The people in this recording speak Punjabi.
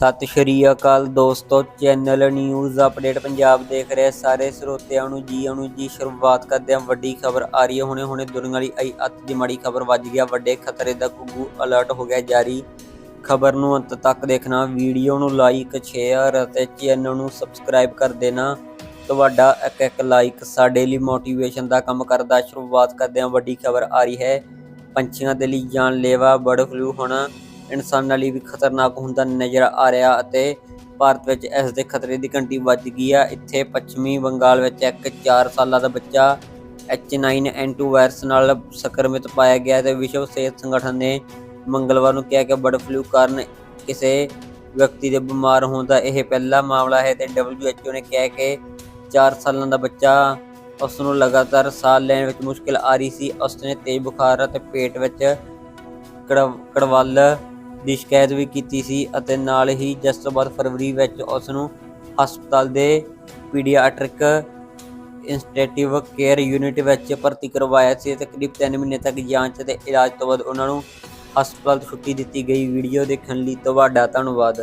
ਸਤਿ ਸ਼੍ਰੀ ਅਕਾਲ ਦੋਸਤੋ, ਚੈਨਲ ਨਿਊਜ਼ ਅਪਡੇਟ ਪੰਜਾਬ ਦੇਖ ਰਹੇ ਸਾਰੇ ਸਰੋਤਿਆਂ ਨੂੰ ਜੀ ਆਇਆਂ ਜੀ, ਸ਼ੁਰੂਆਤ ਕਰਦੇ ਹਾਂ। ਵੱਡੀ ਖਬਰ ਆ ਰਹੀ ਹੈ। ਹੁਣੇ ਹੁਣੇ ਦੁਨੀਆ ਵਾਲੀ ਆਈ ਅੱਤ ਦੀ ਮਾੜੀ ਖਬਰ ਵੱਜ ਗਿਆ ਵੱਡੇ ਖਤਰੇ ਦਾ ਗੁੱਗੂ ਅਲਰਟ ਹੋ ਗਿਆ ਜਾਰੀ। ਖਬਰ ਨੂੰ ਅੰਤ ਤੱਕ ਦੇਖਣਾ, ਵੀਡੀਓ ਨੂੰ ਲਾਈਕ ਸ਼ੇਅਰ ਅਤੇ ਚੈਨਲ ਨੂੰ ਸਬਸਕ੍ਰਾਈਬ ਕਰ ਦੇਣਾ। ਤੁਹਾਡਾ ਇੱਕ ਇੱਕ ਲਾਈਕ ਸਾਡੇ ਲਈ ਮੋਟੀਵੇਸ਼ਨ ਦਾ ਕੰਮ ਕਰਦਾ। ਸ਼ੁਰੂਆਤ ਕਰਦੇ ਹਾਂ। ਵੱਡੀ ਖਬਰ ਆ ਰਹੀ ਹੈ। ਪੰਛੀਆਂ ਦੇ ਲਈ ਜਾਨਲੇਵਾ, ਬਰਡ ਫਲੂ ਹੋਣਾ ਇਨਸਾਨਾਂ ਲਈ ਵੀ ਖਤਰਨਾਕ ਹੁੰਦਾ ਨਜ਼ਰ ਆ ਰਿਹਾ ਅਤੇ ਭਾਰਤ ਵਿੱਚ ਇਸ ਦੇ ਖਤਰੇ ਦੀ ਘੰਟੀ ਵੱਜ ਗਈ ਆ। ਇੱਥੇ ਪੱਛਮੀ ਬੰਗਾਲ ਵਿੱਚ ਇੱਕ 4 ਸਾਲਾਂ ਦਾ ਬੱਚਾ H9N2 ਵਾਇਰਸ ਨਾਲ ਸੰਕਰਮਿਤ ਪਾਇਆ ਗਿਆ ਤੇ ਵਿਸ਼ਵ ਸਿਹਤ ਸੰਗਠਨ ਨੇ ਮੰਗਲਵਾਰ ਨੂੰ ਕਿਹਾ ਕਿ ਬਰਡ ਫਲੂ ਕਾਰਨ ਕਿਸੇ ਵਿਅਕਤੀ ਦੇ ਬਿਮਾਰ ਹੋਣ ਦਾ ਇਹ ਪਹਿਲਾ ਮਾਮਲਾ ਹੈ ਤੇ WHO ਨੇ ਕਿਹਾ ਕਿ 4 ਸਾਲਾਂ ਦਾ ਬੱਚਾ ਉਸ ਨੂੰ ਲਗਾਤਾਰ ਸਾਹ ਲੈਣ ਵਿੱਚ ਮੁਸ਼ਕਲ ਆ ਰਹੀ ਸੀ। ਉਸ ਨੇ ਤੇਜ਼ ਬੁਖਾਰ ਅਤੇ ਪੇਟ ਵਿੱਚ ਕੜ- ਕੜਵੱਲ ਦੀ ਸ਼ਿਕਾਇਤ ਵੀ ਕੀਤੀ ਸੀ ਅਤੇ ਨਾਲ ਹੀ ਜਿਸ ਤੋਂ ਬਾਅਦ ਫਰਵਰੀ ਵਿੱਚ ਉਸ ਨੂੰ ਹਸਪਤਾਲ ਦੇ ਪੀਡੀਆਟ੍ਰਿਕ ਇੰਸਟੀਟਿਊਟ ਕੇਅਰ ਯੂਨਿਟ ਵਿੱਚ ਭਰਤੀ ਕਰਵਾਇਆ ਸੀ ਤੇ ਕਰੀਬ 3 ਮਹੀਨੇ ਤੱਕ ਜਾਂਚ ਅਤੇ ਇਲਾਜ ਤੋਂ ਬਾਅਦ ਉਹਨਾਂ ਨੂੰ ਹਸਪਤਾਲ ਤੋਂ ਛੁੱਟੀ ਦਿੱਤੀ ਗਈ। ਵੀਡੀਓ ਦੇਖਣ ਲਈ ਤੁਹਾਡਾ ਧੰਨਵਾਦ।